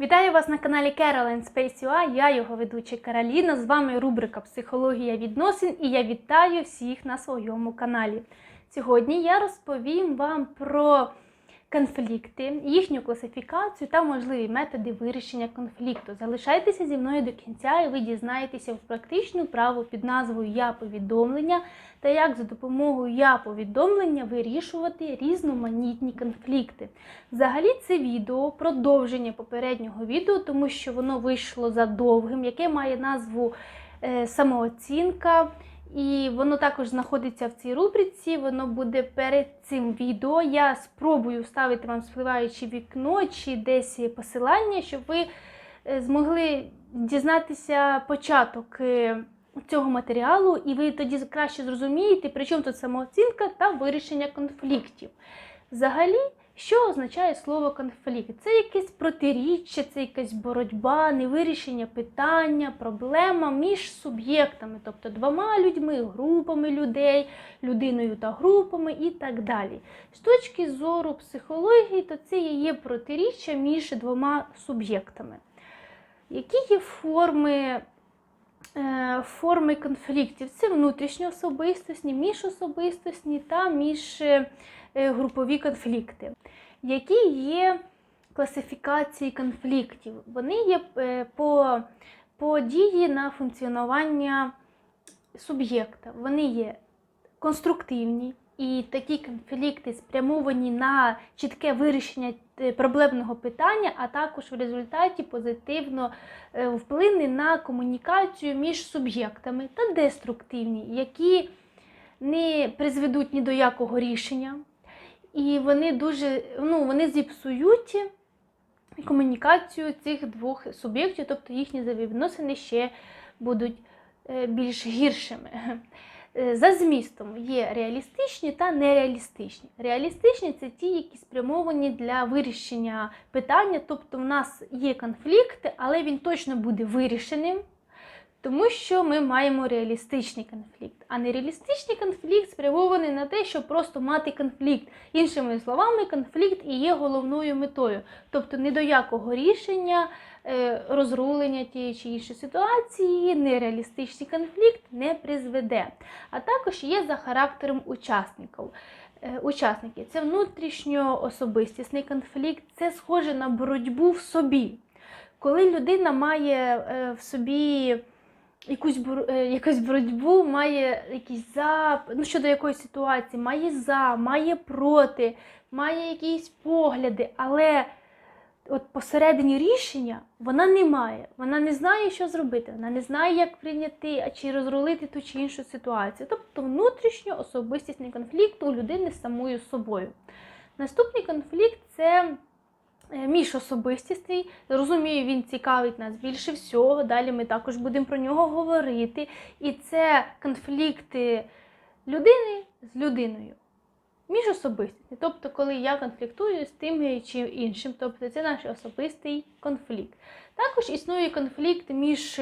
Вітаю вас на каналі Caroline Space. Я його ведуча Кароліна. З вами рубрика Психологія відносин і я вітаю всіх на своєму каналі. Сьогодні я розповім вам про конфлікти, їхню класифікацію та можливі методи вирішення конфлікту. Залишайтеся зі мною до кінця, і ви дізнаєтеся в практичну праву під назвою Я повідомлення та як за допомогою я повідомлення вирішувати різноманітні конфлікти. Взагалі, це відео продовження попереднього відео, тому що воно вийшло за довгим, яке має назву е, самооцінка. І воно також знаходиться в цій рубриці, воно буде перед цим відео. Я спробую вставити вам спливаюче вікно чи десь посилання, щоб ви е, змогли дізнатися початок е, цього матеріалу, і ви тоді краще зрозумієте, при чому тут самооцінка та вирішення конфліктів. Взагалі, що означає слово конфлікт? Це якесь протиріччя, це якась боротьба, невирішення питання, проблема між суб'єктами, тобто двома людьми, групами людей, людиною та групами і так далі. З точки зору психології, то це є протиріччя між двома суб'єктами. Які є форми? е, Форми конфліктів це внутрішньоособистісні, міжособистісні та міжгрупові конфлікти. Які є класифікації конфліктів? Вони є е, по, по дії на функціонування суб'єкта. Вони є конструктивні, і такі конфлікти спрямовані на чітке вирішення е, проблемного питання, а також в результаті позитивно е, вплине на комунікацію між суб'єктами та деструктивні, які не призведуть ні до якого рішення, і вони дуже ну, вони зіпсують комунікацію цих двох суб'єктів, тобто їхні взаємовідносини ще будуть е, більш гіршими. Е, За змістом є реалістичні та нереалістичні. Реалістичні це ті, які спрямовані для вирішення питання, тобто в нас є конфлікт, але він точно буде вирішеним, тому що ми маємо реалістичний конфлікт. А нереалістичний конфлікт спрямований на те, щоб просто мати конфлікт. Іншими словами, конфлікт і є головною метою. Тобто ні до якого рішення, е, розрулення тієї чи іншої ситуації, нереалістичний конфлікт не призведе. А також є за характером учасників. Е, Учасники це внутрішньоособистісний конфлікт, це схоже на боротьбу в собі. Коли людина має е, в собі якусь бор- е, якусь боротьбу, має якісь за ну, щодо якоїсь ситуації, має за, має проти, має якісь погляди, але от посередині рішення вона не має. Вона не знає, що зробити, вона не знає, як прийняти а чи розрулити ту чи іншу ситуацію. Тобто внутрішньо особистісний конфлікт у людини з самою собою. Наступний конфлікт це е, міжособистісний. Розумію, він цікавить нас більше всього. Далі ми також будемо про нього говорити. І це конфлікти людини з людиною. Міжособистісний. Тобто, коли я конфліктую з тим чи іншим, тобто це наш особистий конфлікт. Також існує конфлікт між,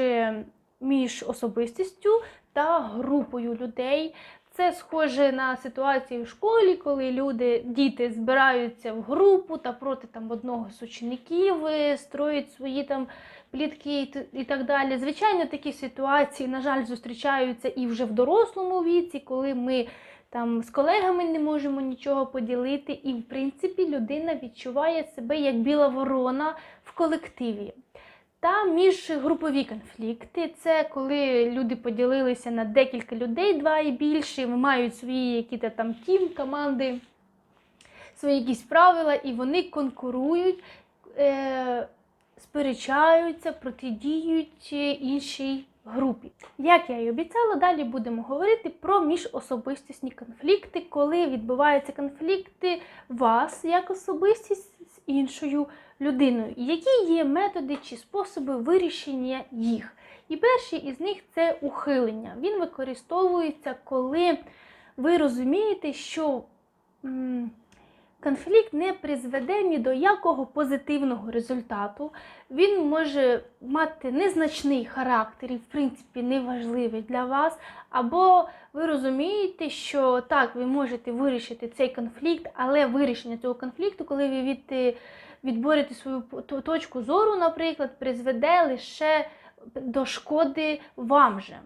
між особистістю та групою людей. Це схоже на ситуацію в школі, коли люди, діти збираються в групу та проти там одного з учеників е, строять свої там плітки і так далі. Звичайно, такі ситуації, на жаль, зустрічаються і вже в дорослому віці, коли ми там з колегами не можемо нічого поділити, і в принципі людина відчуває себе як біла ворона в колективі. Та міжгрупові конфлікти це коли люди поділилися на декілька людей, два і більше, мають свої якісь там тім, команди, свої якісь правила, і вони конкурують, е, сперечаються, протидіють е, іншій групі. Як я і обіцяла, далі будемо говорити про міжособистісні конфлікти, коли відбуваються конфлікти вас як особистість іншою людиною. Які є методи чи способи вирішення їх? І перший із них це ухилення. Він використовується, коли ви розумієте, що конфлікт не призведе ні до якого позитивного результату. Він може мати незначний характер і, в принципі, неважливий для вас. Або ви розумієте, що так, ви можете вирішити цей конфлікт, але вирішення цього конфлікту, коли ви від, відборити свою точку зору, наприклад, призведе лише до шкоди вам же.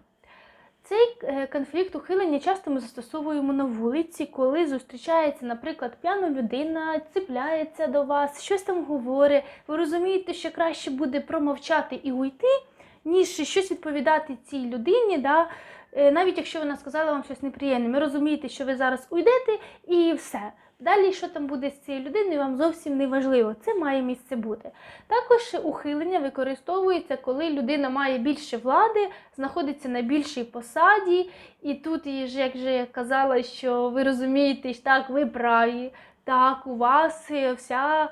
Цей е, конфлікт ухилення часто ми застосовуємо на вулиці, коли зустрічається, наприклад, п'яна людина, цепляється до вас, щось там говорить. Ви розумієте, що краще буде промовчати і уйти, ніж щось відповідати цій людині, да? е, навіть якщо вона сказала вам щось неприємне. Ви розумієте, що ви зараз уйдете і все. Далі, що там буде з цією людиною, вам зовсім не важливо. Це має місце бути. Також ухилення використовується, коли людина має більше влади, знаходиться на більшій посаді, і тут, і ж, як же я казала, що ви розумієте, так, ви праві, так, у вас е, вся.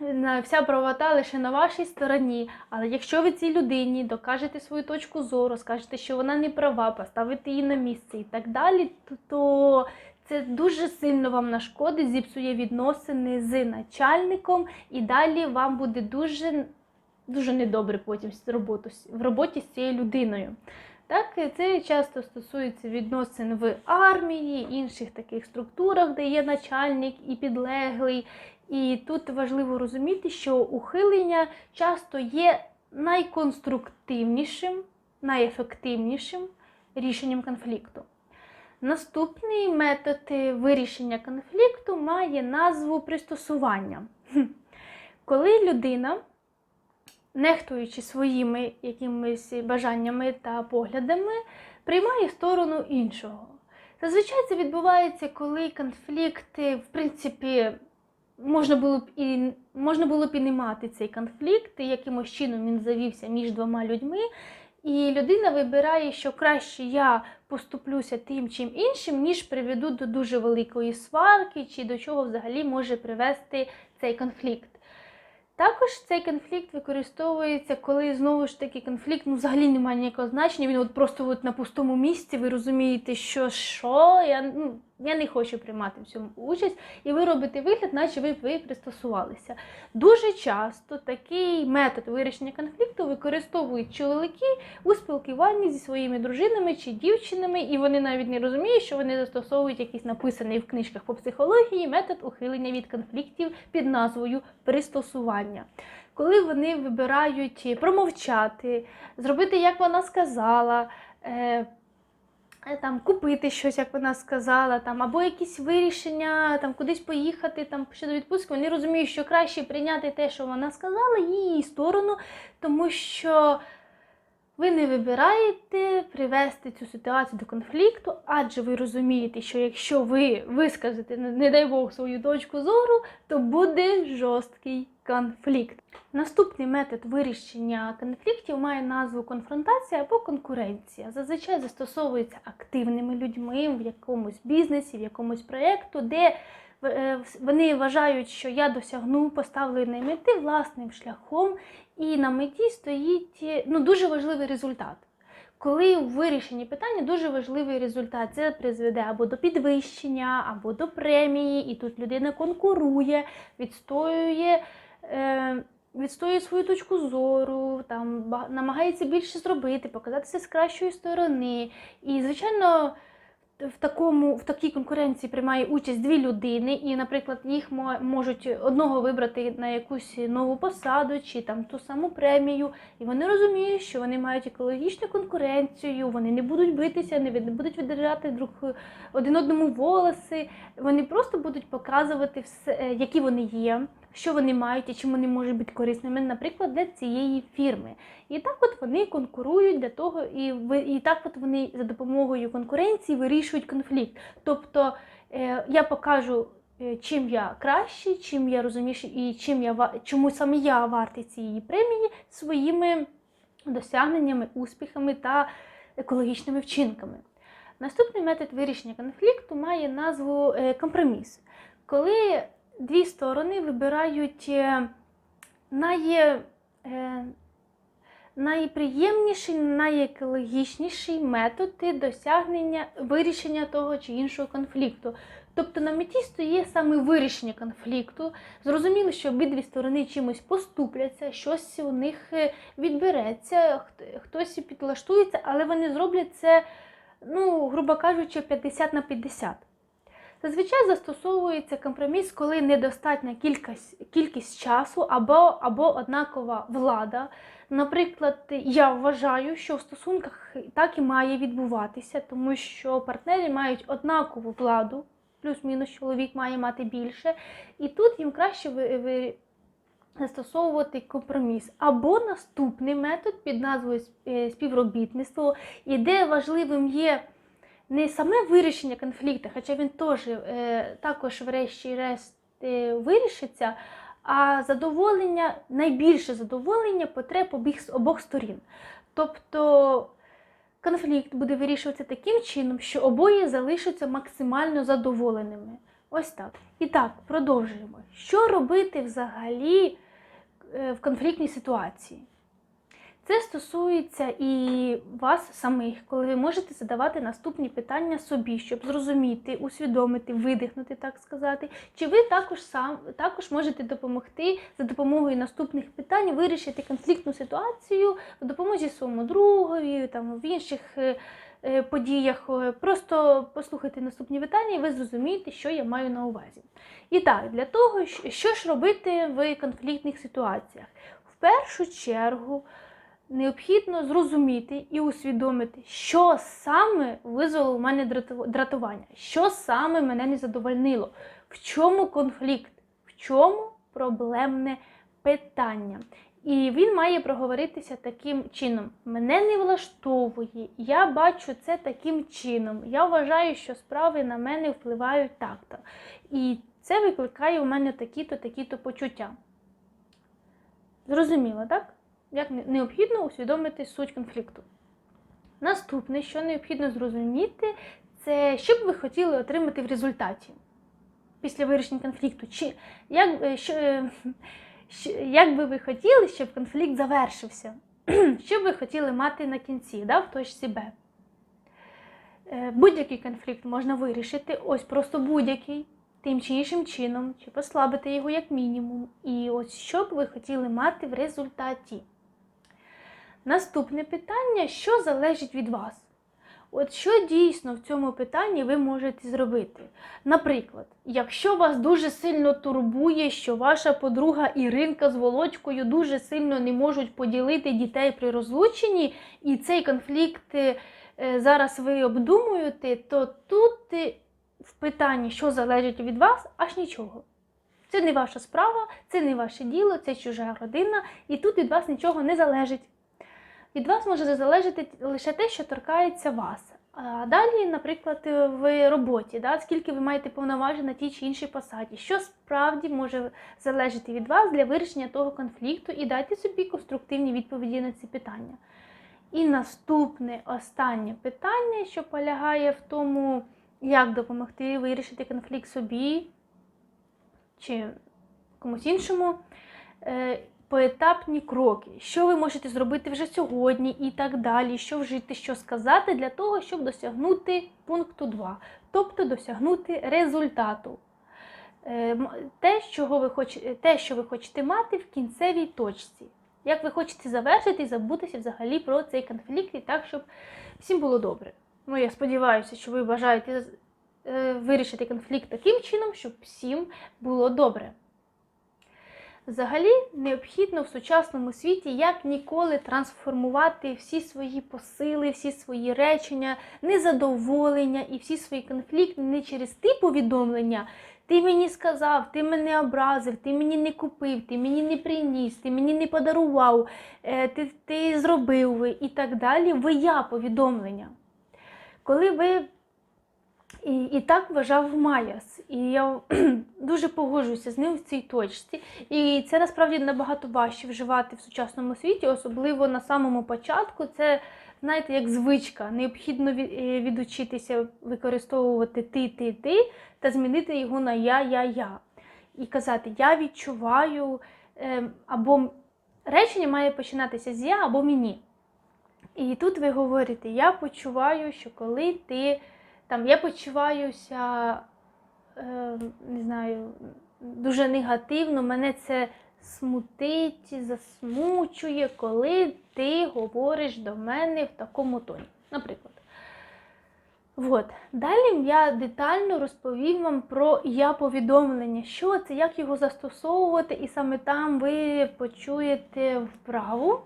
на- Вся правота лише на вашій стороні, але якщо ви цій людині докажете свою точку зору, скажете, що вона не права, поставите її на місце і так далі, то це дуже сильно вам нашкодить, зіпсує відносини з начальником, і далі вам буде дуже, дуже недобре потім в роботі з цією людиною. Так, це часто стосується відносин в армії, інших таких структурах, де є начальник і підлеглий. І тут важливо розуміти, що ухилення часто є найконструктивнішим, найефективнішим рішенням конфлікту. Наступний метод е, вирішення конфлікту має назву пристосування. Коли людина, нехтуючи своїми якимись бажаннями та поглядами, приймає сторону іншого. Зазвичай це відбувається, коли конфлікт, е, в принципі, можна було б і можна було б і не мати цей конфлікт, і якимось чином він завівся між двома людьми. І людина вибирає, що краще я поступлюся тим чим іншим, ніж приведу до дуже великої сварки, чи до чого взагалі може привести цей конфлікт. Також цей конфлікт використовується, коли знову ж таки конфлікт ну, взагалі немає ніякого значення. Він от просто от на пустому місці. Ви розумієте, що що я, ну, я не хочу приймати в цьому участь, і ви робите вигляд, наче ви, ви пристосувалися. Дуже часто такий метод вирішення конфлікту використовують чоловіки у спілкуванні зі своїми дружинами чи дівчинами, і вони навіть не розуміють, що вони застосовують якийсь написаний в книжках по психології метод ухилення від конфліктів під назвою пристосування. Коли вони вибирають промовчати, зробити, як вона сказала. Е, Там купити щось, як вона сказала, там або якісь вирішення, там кудись поїхати, там щодо відпустки. Вони розуміють, що краще прийняти те, що вона сказала, її сторону, тому що ви не вибираєте привести цю ситуацію до конфлікту, адже ви розумієте, що якщо ви вискажете, не дай Бог, свою точку зору, то буде жорсткий конфлікт. Наступний метод вирішення конфліктів має назву конфронтація або конкуренція. Зазвичай застосовується активними людьми в якомусь бізнесі, в якомусь проєкту, де е, вони вважають, що я досягну поставленої мети власним шляхом, і на меті стоїть е, ну, дуже важливий результат. Коли у вирішенні питання дуже важливий результат, це призведе або до підвищення, або до премії, і тут людина конкурує, відстоює. Е, Відстоює свою точку зору, там намагається більше зробити, показатися з кращої сторони. І, звичайно, в такому в такій конкуренції приймає участь дві людини, і, наприклад, їх мо- можуть одного вибрати на якусь нову посаду чи там ту саму премію. І вони розуміють, що вони мають екологічну конкуренцію, вони не будуть битися, не будуть віддирати друг один одному волоси. Вони просто будуть показувати все, е, які вони є, що вони мають і чим вони можуть бути корисними, наприклад, для цієї фірми. І так от вони конкурують для того, і і так от вони за допомогою конкуренції вирішують конфлікт. Тобто е, я покажу, е, чим я кращий, чим я розумніший і чим я чому саме я вартий цієї премії своїми досягненнями, успіхами та екологічними вчинками. Наступний метод вирішення конфлікту має назву е, компроміс. Коли дві сторони вибирають е, най, е, найприємніший, найекологічніший метод досягнення вирішення того чи іншого конфлікту. Тобто на меті стоїть саме вирішення конфлікту. Зрозуміло, що обидві сторони чимось поступляться, щось у них е, відбереться, хт- хтось підлаштується, але вони зроблять це, ну, грубо кажучи, 50 на 50. Зазвичай застосовується компроміс, коли недостатня кількість, кількість часу або, або однакова влада. Наприклад, я вважаю, що в стосунках так і має відбуватися, тому що партнери мають однакову владу, плюс-мінус чоловік має мати більше, і тут їм краще ви, застосовувати компроміс. Або наступний метод під назвою е, співробітництво, і де важливим є не саме вирішення конфлікту, хоча він теж е, також, врешті-решт, е, вирішиться, а задоволення, найбільше задоволення потреб обох сторін. Тобто конфлікт буде вирішуватися таким чином, що обоє залишаться максимально задоволеними. Ось так. І так, продовжуємо. Що робити взагалі е, в конфліктній ситуації? Це стосується і вас самих, коли ви можете задавати наступні питання собі, щоб зрозуміти, усвідомити, видихнути, так сказати. Чи ви також сам також можете допомогти за допомогою наступних питань вирішити конфліктну ситуацію в допомозі своєму другові, там в інших е, е, подіях. Е, Просто послухайте наступні питання, і ви зрозумієте, що я маю на увазі. І так, для того, що ж робити в конфліктних ситуаціях? В першу чергу необхідно зрозуміти і усвідомити, що саме визвало у мене дратування, що саме мене не задовольнило, в чому конфлікт, в чому проблемне питання. І він має проговоритися таким чином: мене не влаштовує, я бачу це таким чином. Я вважаю, що справи на мене впливають так-то. І це викликає у мене такі-то, такі-то почуття. Зрозуміло, так? Як необхідно усвідомити суть конфлікту. Наступне, що необхідно зрозуміти, це що б ви хотіли отримати в результаті після вирішення конфлікту. Чи як, е, що, е, як би ви хотіли, щоб конфлікт завершився? Що б ви хотіли мати на кінці, да, в точці Б? Е, Будь-який конфлікт можна вирішити, ось просто будь-який, тим чи іншим чином, чи послабити його як мінімум. І ось що б ви хотіли мати в результаті. Наступне питання: що залежить від вас? От що дійсно в цьому питанні ви можете зробити? Наприклад, якщо вас дуже сильно турбує, що ваша подруга Іринка з Володькою дуже сильно не можуть поділити дітей при розлученні, і цей конфлікт е, зараз ви обдумуєте, то тут е, в питанні, що залежить від вас, аж нічого. Це не ваша справа, це не ваше діло, це чужа родина, і тут від вас нічого не залежить. Від вас може залежати лише те, що торкається вас. А далі, наприклад, в роботі, да, скільки ви маєте повноважень на тій чи іншій посаді, що справді може залежати від вас для вирішення того конфлікту, і дайте собі конструктивні відповіді на ці питання. І наступне останнє питання, що полягає в тому, як допомогти вирішити конфлікт собі чи комусь іншому. Поетапні кроки, що ви можете зробити вже сьогодні і так далі, що вжити, що сказати для того, щоб досягнути пункту 2, тобто досягнути результату. Е, Те, чого ви хочете, те, що ви хочете мати в кінцевій точці. Як ви хочете завершити і забутися взагалі про цей конфлікт, і так, щоб всім було добре. Ну, я сподіваюся, що ви бажаєте е, вирішити конфлікт таким чином, щоб всім було добре. Взагалі необхідно в сучасному світі як ніколи трансформувати всі свої посили, всі свої речення, незадоволення і всі свої конфлікти не через ті повідомлення. Ти мені сказав, ти мене образив, ти мені не купив, ти мені не приніс, ти мені не подарував, е, ти, ти зробив і так далі. Ви я повідомлення. Коли ви і, і так вважав Майерс. І я дуже погоджуюся з ним в цій точці. І це насправді набагато важче вживати в сучасному світі, особливо на самому початку. Це, знаєте, як звичка. Необхідно е, відучитися використовувати ти, ти, ти та змінити його на я, я, я. І казати Я відчуваю, ем, або речення має починатися з я або мені. І тут ви говорите, я почуваю, що коли ти там я почуваюся, е, не знаю, дуже негативно, мене це смутить, засмучує, коли ти говориш до мене в такому тоні. Наприклад, От. Далі я детально розповім вам про я-повідомлення, що це, як його застосовувати, і саме там ви почуєте вправу,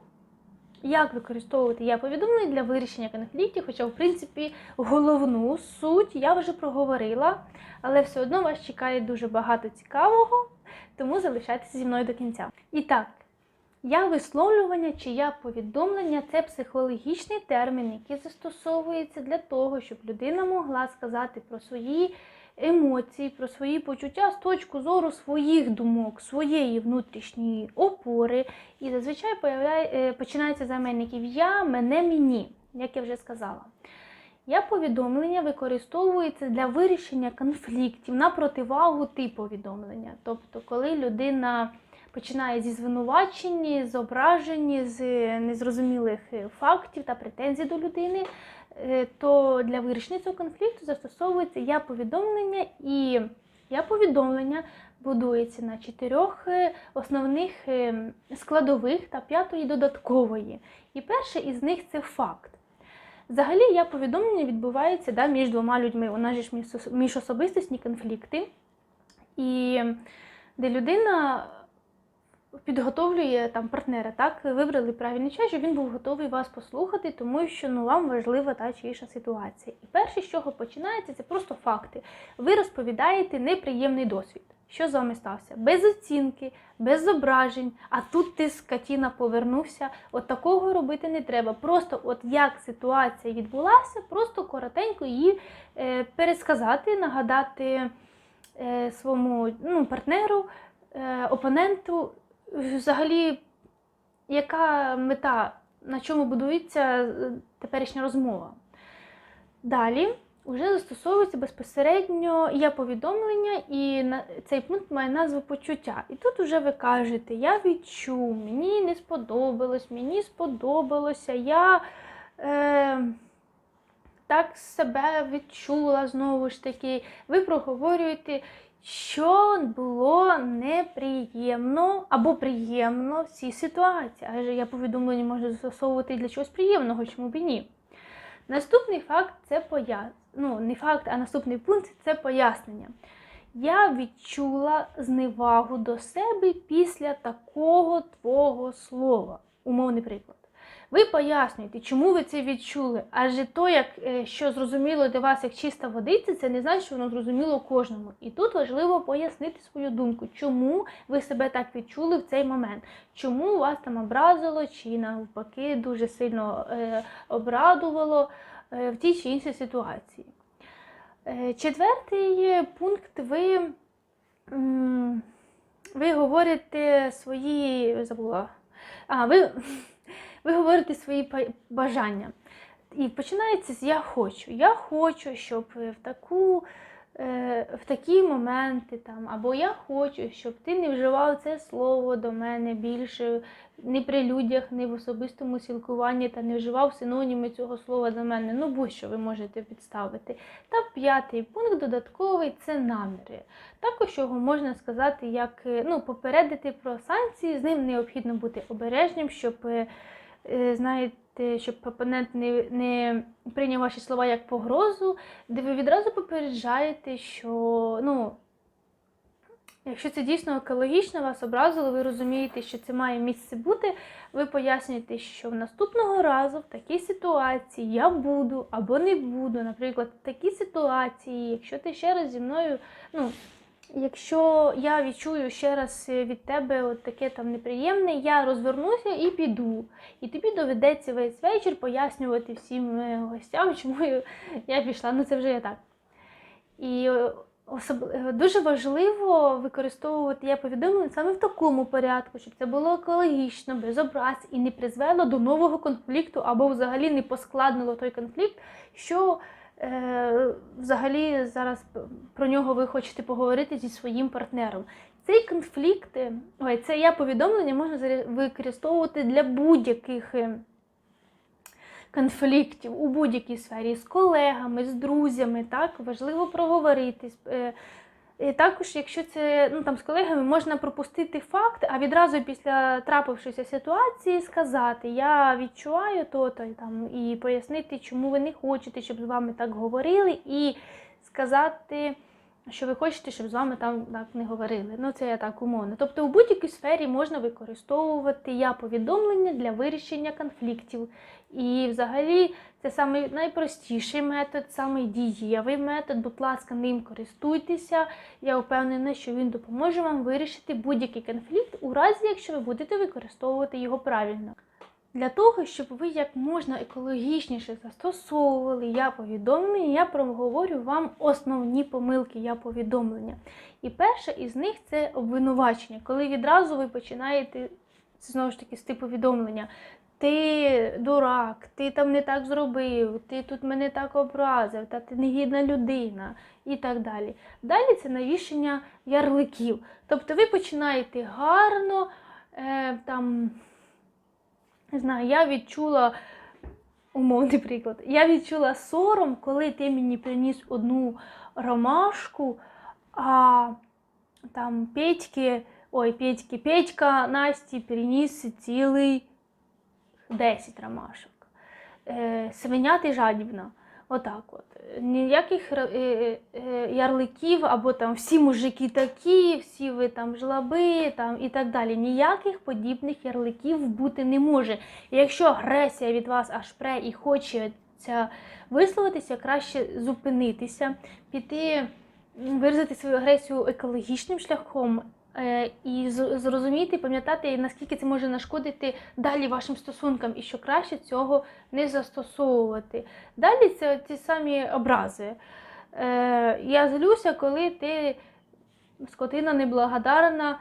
як використовувати я-повідомлення для вирішення конфліктів, хоча, в принципі, головну суть я вже проговорила, але все одно вас чекає дуже багато цікавого, тому залишайтеся зі мною до кінця. І так, я висловлювання чи я повідомлення це психологічний термін, який застосовується для того, щоб людина могла сказати про свої емоції, про свої почуття з точки зору своїх думок, своєї внутрішньої опори. І зазвичай е, починається займенників я, мене, мені, як я вже сказала. Я повідомлення використовується для вирішення конфліктів на противагу ти повідомлення. Тобто, коли людина починає зі звинувачень, з з незрозумілих е, фактів та претензій до людини, то для вирішення цього конфлікту застосовується я повідомлення, і я повідомлення будується на чотирьох е, основних е, складових та п'ятої додаткової. І перше із них це факт. Взагалі, я повідомлення відбувається да, між двома людьми. У нас ж між- міжособистісні конфлікти, і де людина підготовлює там партнера, так вибрали правильний час, щоб він був готовий вас послухати, тому що ну вам важлива та чи інша ситуація. І перше, з чого починається, це просто факти. Ви розповідаєте неприємний досвід. Що з вами стався? Без оцінки, без зображень, а тут ти скотіна повернувся. От такого робити не треба. Просто, от як ситуація відбулася, просто коротенько її е, пересказати, нагадати е, своєму ну, партнеру, е, опоненту, взагалі, яка мета, на чому будується е, теперішня розмова. Далі вже застосовується безпосередньо я повідомлення, і цей пункт має назву почуття. І тут вже ви кажете, я відчув, мені не сподобалось, мені сподобалося, я е, так себе відчула знову ж таки. Ви проговорюєте, що було неприємно або приємно в цій ситуації. Адже я повідомлення можу застосовувати для чогось приємного, чому б і ні. Наступний факт це пояснення. Ну, не факт, а наступний пункт це пояснення. Я відчула зневагу до себе після такого твого слова. Умовний приклад. Ви пояснюєте, чому ви це відчули. Адже то, як, е, що зрозуміло для вас як чиста водиця, це не значить, що воно зрозуміло кожному. І тут важливо пояснити свою думку, чому ви себе так відчули в цей момент, чому вас там образило, чи навпаки дуже сильно е, обрадувало е, в тій чи іншій ситуації. Е, Четвертий пункт ви, ви говорите свої. Забула. А, ви, ви говорите свої бажання. І починається з я хочу. Я хочу, щоб в таку. е, В такі моменти там, або я хочу, щоб ти не вживав це слово до мене більше ні при людях, ні в особистому спілкуванні та не вживав синоніми цього слова до мене. Ну будь-що ви можете підставити. Та п'ятий пункт додатковий це наміри. Також його можна сказати, як е, ну, попередити про санкції, з ним необхідно бути обережним, щоб е, е, знаєте, щоб опонент не, не прийняв ваші слова як погрозу, де ви відразу попереджаєте, що ну. Якщо це дійсно екологічно, вас образило, ви розумієте, що це має місце бути, ви пояснюєте, що в наступного разу в такій ситуації я буду або не буду. Наприклад, в такій ситуації, якщо ти ще раз зі мною, ну, якщо я відчую ще раз від тебе от таке там неприємне, я розвернуся і піду. І тобі доведеться весь вечір пояснювати всім е, гостям, чому я- пішла. Ну це вже я так. І е, особ... е, дуже важливо використовувати я повідомлення саме в такому порядку, щоб це було екологічно, без образ і не призвело до нового конфлікту або взагалі не поскладнило той конфлікт, що е, взагалі зараз про нього ви хочете поговорити зі своїм партнером. Цей конфлікт, е, ой, це я повідомлення можна використовувати для будь-яких. е, конфліктів у будь-якій сфері з колегами, з друзями, так важливо проговорити, е, І також, якщо це ну там з колегами, можна пропустити факт, а відразу після трапившоїся ситуації сказати: Я відчуваю то-то там і пояснити, чому ви не хочете, щоб з вами так говорили, і сказати, що ви хочете, щоб з вами там так не говорили. Ну це я так умовно. Тобто у будь-якій сфері можна використовувати я повідомлення для вирішення конфліктів. І взагалі це самий найпростіший метод, самий дієвий метод. Будь ласка, ним користуйтеся. Я впевнена, що він допоможе вам вирішити будь-який конфлікт у разі, якщо ви будете використовувати його правильно. Для того, щоб ви як можна екологічніше застосовували я повідомлення, я проговорю вам основні помилки я повідомлення. І перша із них це обвинувачення, коли відразу ви починаєте знову ж таки з типу повідомлення. Ти дурак, ти там не так зробив, ти тут мене так образив, та ти негідна людина і так далі. Далі це навішення ярликів. Тобто ви починаєте гарно е, там. Не знаю, я відчула умовний приклад. Я відчула сором, коли ти мені приніс одну ромашку, а там Петьки, ой, Петьки, Петька Насті приніс цілий 10 ромашок. Е, свиня жадібна. Отак от. Ніяких е, е, е, ярликів, або там всі мужики такі, всі ви там жлаби там, і так далі. Ніяких подібних ярликів бути не може. І якщо агресія від вас аж пре і хочеться висловитися, краще зупинитися, піти виразити свою агресію екологічним шляхом. Е, І зрозуміти, пам'ятати, наскільки це може нашкодити далі вашим стосункам, і що краще цього не застосовувати. Далі це ті самі образи. Е, я злюся, коли ти скотина неблагодарна,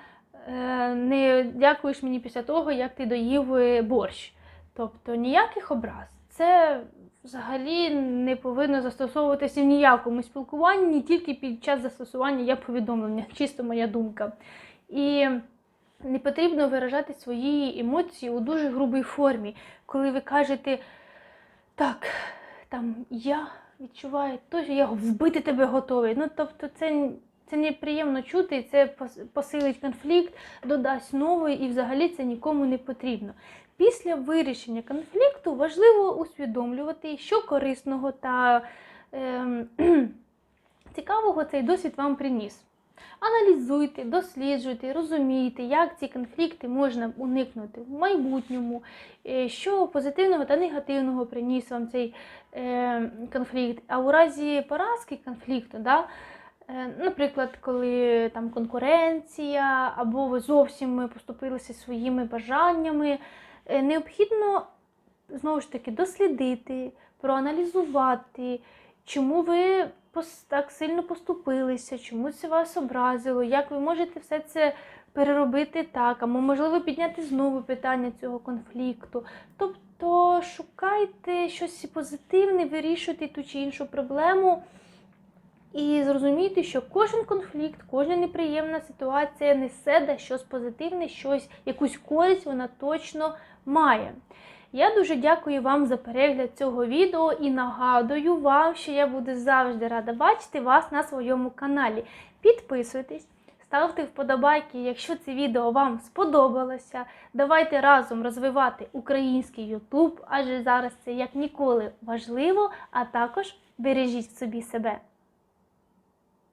е, не дякуєш мені після того, як ти доїв борщ. Тобто ніяких образ. Це взагалі не повинно застосовуватися в ніякому спілкуванні, тільки під час застосування я повідомлення, чисто моя думка. І не потрібно виражати свої емоції у дуже грубій формі, коли ви кажете, так, там я відчуваю то, що я вбити тебе готовий. Ну, тобто, це, це неприємно чути, це посилить конфлікт, додасть новий, і взагалі це нікому не потрібно. Після вирішення конфлікту важливо усвідомлювати, що корисного та ем, цікавого цей досвід вам приніс. Аналізуйте, досліджуйте, розумійте, як ці конфлікти можна уникнути в майбутньому, е, що позитивного та негативного приніс вам цей е, конфлікт. А у разі поразки конфлікту, да, е, наприклад, коли там конкуренція, або ви зовсім поступилися своїми бажаннями, е, необхідно знову ж таки дослідити, проаналізувати, чому ви так сильно поступилися, чому це вас образило, як ви можете все це переробити так, або можливо підняти знову питання цього конфлікту. Тобто шукайте щось позитивне, вирішуйте ту чи іншу проблему. І зрозумійте, що кожен конфлікт, кожна неприємна ситуація несе да щось позитивне, щось, якусь користь вона точно має. Я дуже дякую вам за перегляд цього відео і нагадую вам, що я буду завжди рада бачити вас на своєму каналі. Підписуйтесь, ставте вподобайки, якщо це відео вам сподобалося. Давайте разом розвивати український YouTube, адже зараз це як ніколи важливо, а також бережіть собі себе.